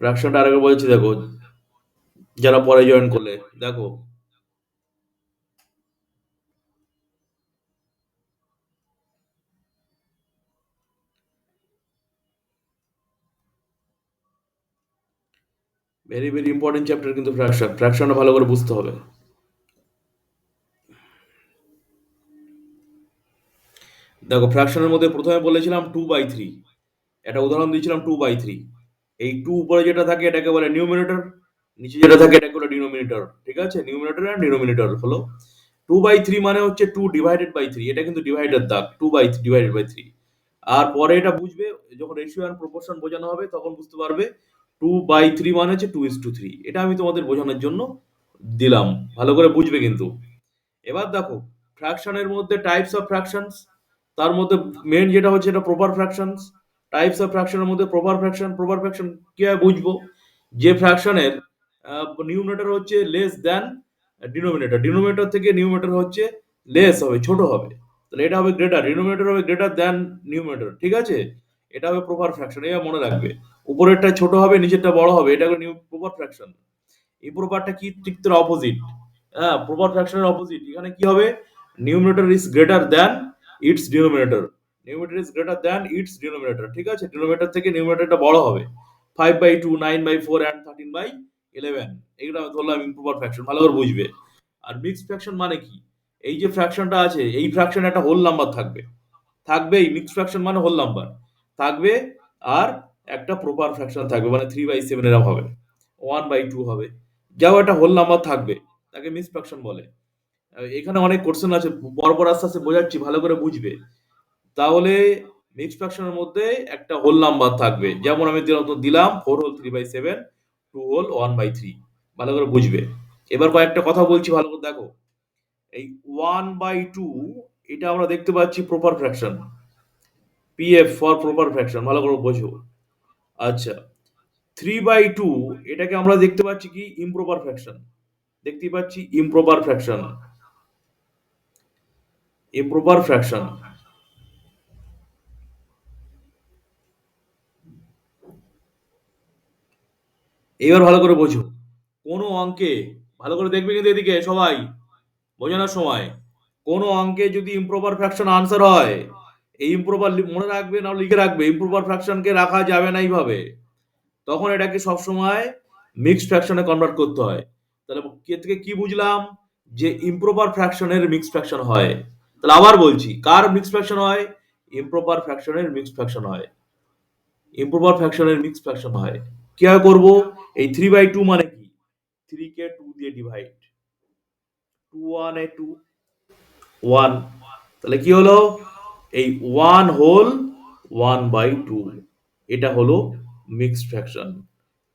ফ্র্যাকশনটা আরেকবার বলছি, দেখো, যারা পরে জয়েন করলে, দেখো। ভেরি ভেরি ইম্পর্টেন্ট চ্যাপ্টার কিন্তু ফ্র্যাকশন ফ্র্যাকশনটা ভালো করে বুঝতে হবে। দেখো ফ্র্যাকশনের মধ্যে প্রথমে বলেছিলাম টু বাই থ্রি একটা উদাহরণ দিয়েছিলাম টু বাই থ্রি এই টু উপরে যেটা থাকে এটাকে বলে নিউমিনেটর নিচে যেটা থাকে এটাকে বলে ডিনোমিনেটর ঠিক আছে? নিউমিনেটর অ্যান্ড ডিনোমিনেটর হলো টু বাই থ্রি মানে হচ্ছে টু ডিভাইডেড বাই থ্রি এটা কিন্তু ডিভাইডেড দাগ two by divided by three আর পরে এটা বুঝবে, যখন রেশিও অ্যান্ড প্রপোর্শন বোঝানো হবে, তখন বুঝতে পারবে টু বাই থ্রি মানে হচ্ছে টু ইস টু থ্রি এটা আমি তোমাদের বোঝানোর জন্য দিলাম, ভালো করে বুঝবে কিন্তু। এবার দেখো ফ্র্যাকশনের মধ্যে টাইপস অফ ফ্র্যাকশনস তার মধ্যে মেন যেটা হচ্ছে এটা প্রপার ফ্র্যাকশনস টাইপস অফ ফ্র্যাকশনের মধ্যে প্রপার ফ্র্যাকশন প্রপার ফ্র্যাকশন কীভাবে বুঝব? যে ফ্র্যাকশনের নিউমিনেটর হচ্ছে লেস দ্যান ডিনোমিনেটর ডিনোমিনেটর থেকে নিউমিনেটর হচ্ছে লেস হবে, ছোট হবে। তাহলে এটা হবে গ্রেটার ডিনোমিনেটর হবে গ্রেটার দ্যান নিউমিনেটর ঠিক আছে? এটা হবে প্রপার ফ্র্যাকশন এটা মনে রাখবে। উপরেরটা ছোট হবে, নিচেরটা বড় হবে, এটা নিউ প্রপার ফ্র্যাকশন ইম্প্রপারটা কি? ঠিক তার অপোজিট হ্যাঁ প্রপার ফ্র্যাকশনের অপোজিট এখানে কি হবে? Numerator is greater than its denominator numerator is greater than its denominator ঠিক আছে? ডিনোমিনেটর থেকে নিউমিনেটরটা বড় হবে। Five by two nine by four and thirteen by eleven এগুলো আমি ধরলাম ইম্প্রপার ফ্র্যাকশন ভালো করে বুঝবে। আর মিক্স ফ্র্যাকশন মানে কি? এই যে ফ্র্যাকশনটা আছে, এই ফ্র্যাকশন একটা হোল নাম্বার থাকবে। থাকবে এই মিক্স ফ্র্যাকশন মানে হোল নাম্বার থাকবে আর একটা প্রপার ফ্র্যাকশন থাকবে মানে থ্রি বাই সেভেন এরকম হবে। ওয়ান বাই টু হবে। যাও, একটা হোল নাম্বার থাকবে। তাকে মিক্স ফ্র্যাকশন বলে। এখানে অনেক কোশ্চেন আছে পরপর আস্তে আস্তে বোঝাচ্ছি, ভালো করে বুঝবে। তাহলে মিক্স ফ্র্যাকশনের মধ্যে একটা হোল নাম্বার থাকবে। যেমন আমি দিলাম four whole three by seven two whole one by three ভালো করে বুঝবে। এবার কয়েকটা কথা বলছি ভালো করে, দেখো। এই ওয়ান বাই টু এটা আমরা দেখতে পাচ্ছি proper fraction PF for proper fraction ভালো করে বোঝো। আচ্ছা থ্রি বাই টু এটাকে আমরা দেখতে পাচ্ছি কি? ইমপ্রপার ফ্র্যাকশন দেখতে পাচ্ছি ইমপ্রপার ফ্র্যাকশন ইমপ্রপার ফ্র্যাকশন এবার ভালো করে বোঝো। কোনো অঙ্কে, ভালো করে দেখবে কিন্তু এদিকে সবাই, বোঝানোর সময়। কোনো অঙ্কে যদি ইমপ্রপার ফ্র্যাকশন আনসার হয়, এই ইমপ্রপার মনে রাখবে না লিখে রাখবে ইমপ্রপার ফ্র্যাকশনকে রাখা যাবে না এইভাবে। তখন এটাকে সবসময় মিক্সড ফ্র্যাকশনে কনভার্ট করতে হয়। তাহলে কে থেকে কি বুঝলাম? যে ইমপ্রপার ফ্র্যাকশনের মিক্সড ফ্র্যাকশন হয়। তাহলে আবার বলছি, কার মিক্সড ফ্র্যাকশন হয়? ইমপ্রপার ফ্র্যাকশনের মিক্সড ফ্র্যাকশন হয়। ইমপ্রপার ফ্র্যাকশনের মিক্সড ফ্র্যাকশন হয়। কীভাবে করব? এই থ্রি বাই টু মানে কি? থ্রি কে টু দিয়ে ডিভাইড টু ওয়ান এ টু ওয়ান তাহলে কি হলো? এই one whole one by two এটা হলো মিক্সড ফ্র্যাকশন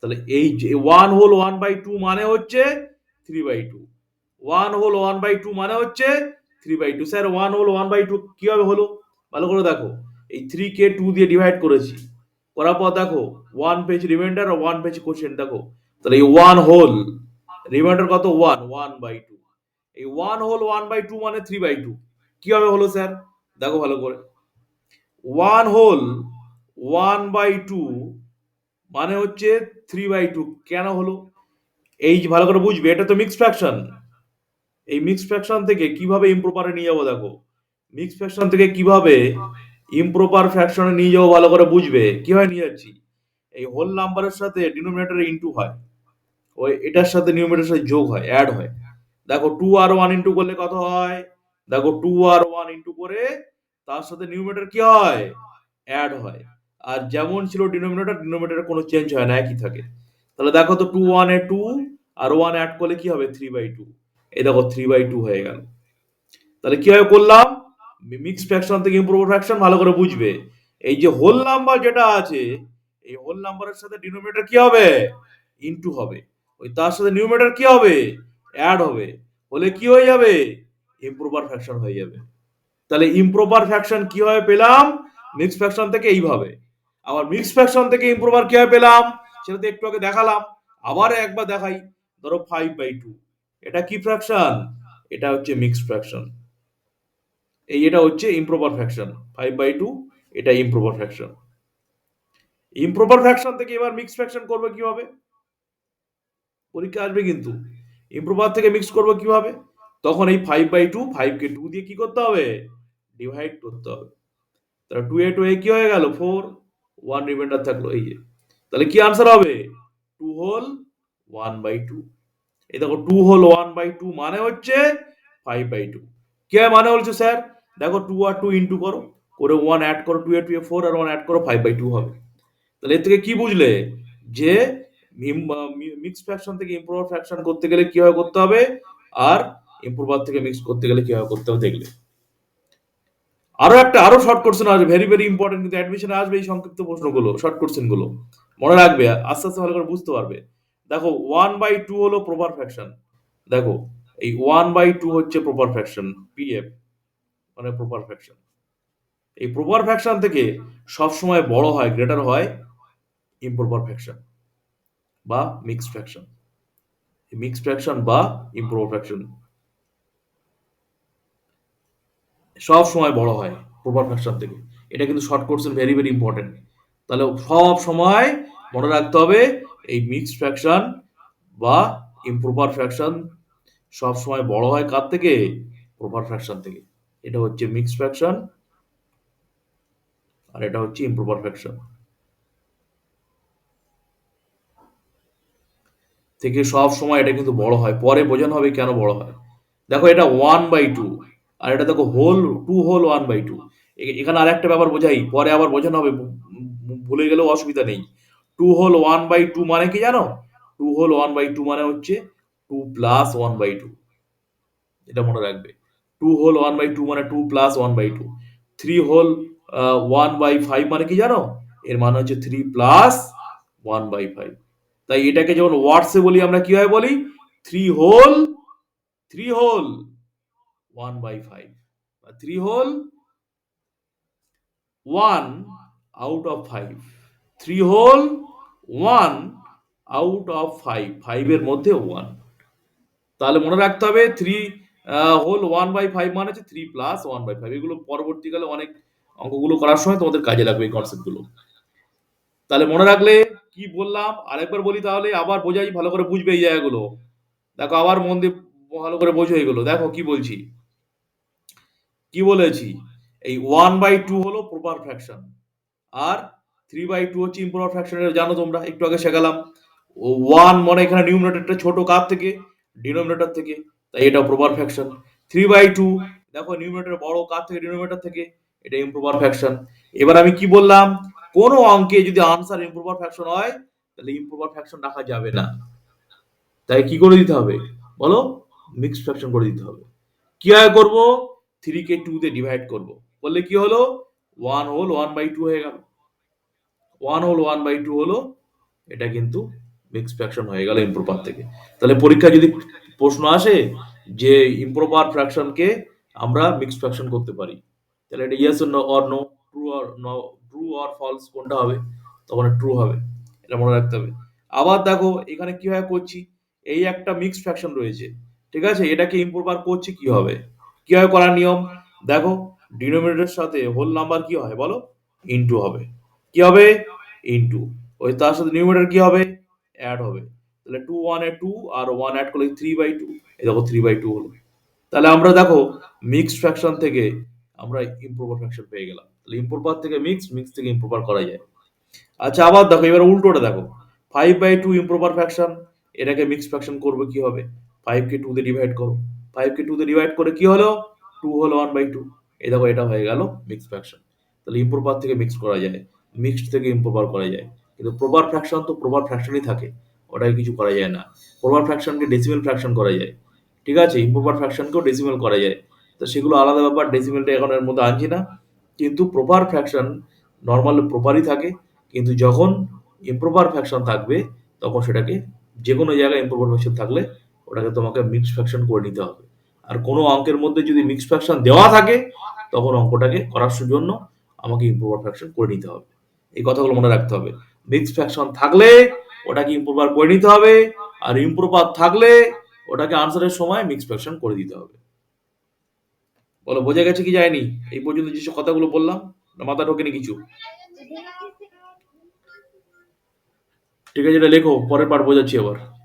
তাহলে এই যে one whole one by two মানে হচ্ছে three by two one whole one by two মানে হচ্ছে three by two sir one whole one by two কীভাবে হলো? ভালো করে দেখো। এই থ্রি কে টু দিয়ে ডিভাইড করেছি। করার পর দেখো one page reminder one page question দেখো। তাহলে এই ওয়ান হোল রিমাইন্ডার কত? ওয়ান ওয়ান বাই টু এই one whole one by two মানে থ্রি বাই টু কীভাবে হলো স্যার দেখো ভালো করে। One whole one by two মানে হচ্ছে থ্রি বাই টু কেন হলো? এই ভালো করে বুঝবে, এটা তো মিক্স ফ্র্যাকশন এই মিক্স ফ্র্যাকশন থেকে কীভাবে ইমপ্রপারে নিয়ে যাব দেখো? মিক্স ফ্র্যাকশন থেকে কীভাবে ইমপ্রপার ফ্র্যাকশনে নিয়ে যাব, ভালো করে বুঝবে। কীভাবে নিয়ে যাচ্ছি। এই হোল নাম্বারের সাথে ডিনোমিনেটরে ইনটু হয়। ওই এটার সাথে নিউমিনেটরের সাথে যোগ হয় অ্যাড হয়। দেখো টু আর ওয়ান ইন্টু করলে কত হয়? দেখো টু আর ওয়ান ইন্টু করে তার সাথে নিউমিনেটর কি হয়? অ্যাড হয়। আর যেমন ছিল ডিনোমিনেটর ডিনোমিনেটর কোনো চেঞ্জ হয় না, একই থাকে। তাহলে দেখো তো টু ওয়ান এ টু আর ওয়ান অ্যাড করলে কি হবে? থ্রি বাই টু এই দেখো থ্রি বাই টু হয়ে গেল। তাহলে কীভাবে করলাম? মিক্স ফ্র্যাকশন থেকে ইম্প্রুভ ফ্র্যাকশন ভালো করে বুঝবে। এই যে হোল নাম্বার যেটা আছে, এই হোল নাম্বারের সাথে ডিনোমিনেটর কি হবে? ইনটু হবে। ওই তার সাথে নিউমিনেটর কি হবে? অ্যাড হবে। হলে কি হয়ে যাবে? ইম্প্রপার ফ্র্যাকশন হয়ে যাবে। তাহলে ইম্প্রপার ফ্র্যাকশন কীভাবে পেলাম? মিক্স ফ্র্যাকশন থেকে এইভাবে। আবার মিক্স ফ্র্যাকশন থেকে ইম্প্রপার কীভাবে পেলাম? সেটা তো একটু আগে দেখালাম। আবার একবার দেখাই। ধরো ফাইভ বাই টু এটা কি ফ্র্যাকশন এটা হচ্ছে মিক্সড ফ্র্যাকশন এই এটা হচ্ছে improper fraction five by two এটা ইম্প্রপার ফ্যাকশন ইমপ্রপার ফ্যাকশন থেকে এবার মিক্স ফ্র্যাকশন করবে কীভাবে? পরীক্ষা আসবে কিন্তু। ইমপ্রপার থেকে মিক্স করবে কীভাবে? তখন এই ফাইভ বাই টু ফাইভকে টু দিয়ে কি করতে হবে? ডিভাইড করতে হবে। তাহলে টু এ টু এ কি হয়ে গেল? ফোর ওয়ান রিমাইন্ডার থাকল, এই যে। তাহলে কি আনসার হবে? Two whole one by two এই দেখো two whole one by two মানে হচ্ছে ফাইভ বাই টু কি মানে বলছো স্যার দেখো টু আর টু ইন্টু করো, করে ওয়ান অ্যাড করো টু এ টু এ ফোর আর ওয়ান অ্যাড করো ফাইভ বাই টু হবে। তাহলে এর থেকে কি বুঝলে? যে মিক্স ফ্র্যাকশন থেকে ইম্প্রোভার ফ্র্যাকশন করতে গেলে কীভাবে করতে হবে? আর ইম্প্রোভার থেকে মিক্স করতে গেলে কীভাবে করতে হবে দেখলে। আরও একটা, আরও শর্ট কোশ্চেন আসবে ভেরি ভেরি ইম্পর্টেন্ট কিন্তু অ্যাডমিশনে আসবে এই সংক্ষিপ্ত প্রশ্নগুলো শর্ট কোশ্চেনগুলো। মনে রাখবে, আস্তে আস্তে ভালো করে বুঝতে পারবে। দেখো ওয়ান বাই টু হলো প্রপার ফ্র্যাকশন দেখো, এই ওয়ান বাই টু হচ্ছে প্রপার ফ্র্যাকশন পিএফ মানে প্রপার ফ্র্যাকশন এই প্রপার ফ্র্যাকশন থেকে সব সময় বড় হয় গ্রেটার হয় ইম্প্রপার ফ্র্যাকশন বা মিক্স ফ্র্যাকশন মিক্স ফ্র্যাকশন বা ইম্প্রপার ফ্র্যাকশন সব সময় বড় হয় প্রপার ফ্র্যাকশন থেকে। এটা কিন্তু শর্ট কোর্সের ভেরি ভেরি ইম্পর্টেন্ট তাহলে সব সময় মনে রাখতে হবে এই মিক্স ফ্র্যাকশন বা ইম্প্রপার ফ্র্যাকশন সব সময় বড় হয় কার থেকে? প্রপার ফ্র্যাকশন থেকে। এটা হচ্ছে মিক্স ফ্র্যাকশন আর এটা হচ্ছে ইম্প্রপার ফ্র্যাকশন থেকে সব সময় এটা কিন্তু বড় হয়, পরে বোঝানো হবে কেন বড় হয়। দেখো এটা ওয়ান বাই টু আর এটা দেখো whole two whole one by two এখানে আর একটা ব্যাপার বোঝাই, পরে আবার বোঝানো হবে ভুলে গেলেও অসুবিধা নেই। Two whole one by two মানে কি জানো? Two whole one by two মানে হচ্ছে two plus one by two এটা মনে রাখবে। Two whole one by two মানে two plus one by two three whole one by five মানে কি জানো? এর মানে হচ্ছে three plus one by five তাই এটাকে যখন ওয়ার্ডসে বলি, আমরা কীভাবে বলি? Three whole three whole one by five three whole one out of five three whole one out of five ফাইভের মধ্যে ওয়ান তাহলে মনে রাখতে হবে three whole one by five মানে হচ্ছে three plus one by five এগুলো পরবর্তীকালে অনেক অঙ্কগুলো করার সময় তোমাদের কাজে লাগবে এই কনসেপ্টগুলো তাহলে মনে রাখলে কি বললাম? আরেকবার বলি তাহলে, আবার বোঝাই, ভালো করে বুঝবে এই জায়গাগুলো। দেখো, আবার মন দিয়ে ভালো করে বোঝো এগুলো। দেখো, কি বলছি? কি বলেছি? এই ওয়ান বাই টু হলো প্রপার ফ্র্যাকশন আর থ্রি বাই টু হচ্ছে ইম্প্রপার ফ্র্যাকশন জানো তোমরা, একটু আগে শেখালাম। ওয়ান মানে এখানে নিউমিনেটরটা ছোট কার থেকে ডিনোমিনেটর থেকে। তাই এটা proper fraction three by two দেখো নিউমিনেটর বড় কার থেকে ডিনোমিনেটর থেকে? এটা ইম্প্রপার ফ্যাকশন এবার আমি কি বললাম? কোন অঙ্কে যদি আনসার ইম্প্রপার ফ্যাকশন হয়, তাহলে ইম্প্রপার ফ্যাকশন রাখা যাবে না। তাই কি করে দিতে হবে? বলো মিক্সড ফ্যাকশন করে দিতে হবে। কি হয় করব? থ্রি কে টু তে ডিভাইড করব। বললে কি হলো? One whole one by two হয়ে গেল। One whole one by two হলো, এটা কিন্তু মিক্স ফ্যাকশন হয়ে গেল ইম্প্রপার থেকে। তাহলে পরীক্ষা যদি প্রশ্ন আসে যে ইম্প্রপার ফ্র্যাকশনকে আমরা মিক্স ফ্র্যাকশন করতে পারি। তাহলে এটা yes or no true or no true or false কোনটা হবে? তখন ট্রু হবে। এটা মনে রাখতে হবে। আবার দেখো, এখানে কীভাবে করছি? এই একটা মিক্স ফ্র্যাকশন রয়েছে। ঠিক আছে? এটাকে ইম্প্রপার করছি কি হবে? কীভাবে করার নিয়ম? দেখো ডিনোমিনেটরের সাথে হোল নাম্বার কি হয় বলো? ইনটু হবে। কি হবে? ইনটু ওই তার সাথে নিউমিনেটর কি হবে? অ্যাড হবে। তাহলে টু ওয়ান এ টু আর ওয়ান অ্যাড করলে থ্রি বাই টু এই দেখো থ্রি বাই টু হলো। তাহলে আমরা দেখো মিক্স ফ্র্যাকশন থেকে আমরা ইম্প্রোপার ফ্র্যাকশন পেয়ে গেলাম। তাহলে ইম্প্রোপার থেকে মিক্স মিক্স থেকে ইম্প্রোপার করা যায়। আচ্ছা আবার দেখো, এবার উল্টোটা দেখো। Five by two improper fraction এটাকে মিক্স ফ্র্যাকশন করবে কি হবে? ফাইভ কে টু তে ডিভাইড করো। ফাইভ কে টু তে ডিভাইড করে কি হলো? টু হলো ওয়ান বাই টু এই দেখো, এটা হয়ে গেল মিক্স ফ্র্যাকশন তাহলে ইম্প্রোপার থেকে মিক্স করা যায়। মিক্সড থেকে ইম্প্রোপার করা যায়। কিন্তু প্রপার ফ্র্যাকশন তো প্রপার ফ্র্যাকশনই থাকে। ওটাকে কিছু করা যায় না। প্রপার ফ্র্যাকশনকে ডেসিমেল ফ্র্যাকশন করা যায়। ঠিক আছে? ইম্প্রপার ফ্র্যাকশনকেও ডেসিমেল করা যায়। তো সেগুলো আলাদা ব্যাপার ডেসিমেলটা এখন এর মধ্যে আনছি না। কিন্তু প্রপার ফ্র্যাকশন নর্মাল প্রপারই থাকে। কিন্তু যখন ইম্প্রপার ফ্র্যাকশন থাকবে, তখন সেটাকে যে কোনো জায়গায় ইম্প্রপার ফ্র্যাকশন থাকলে ওটাকে তোমাকে মিক্স ফ্র্যাকশন করে নিতে হবে। আর কোনো অঙ্কের মধ্যে যদি মিক্স ফ্র্যাকশন দেওয়া থাকে, তখন অঙ্কটাকে করার জন্য আমাকে ইম্প্রপার ফ্র্যাকশন করে নিতে হবে। এই কথাগুলো মনে রাখতে হবে। মিক্স ফ্র্যাকশন থাকলে ওটাকে ইম্প্রুভার করে নিতে হবে। আর ইম্প্রুভার থাকলে ওটাকে আনসারের সময় মিক্স ফ্যাকশন করে দিতে হবে। বলো, বোঝা গেছে কি যায়নি? এই পর্যন্ত যেসব কথাগুলো বললাম মাথা ঢোকেনি কিছু? ঠিক আছে, এটা লেখো, পরের পার্ট বোঝাচ্ছি আবার।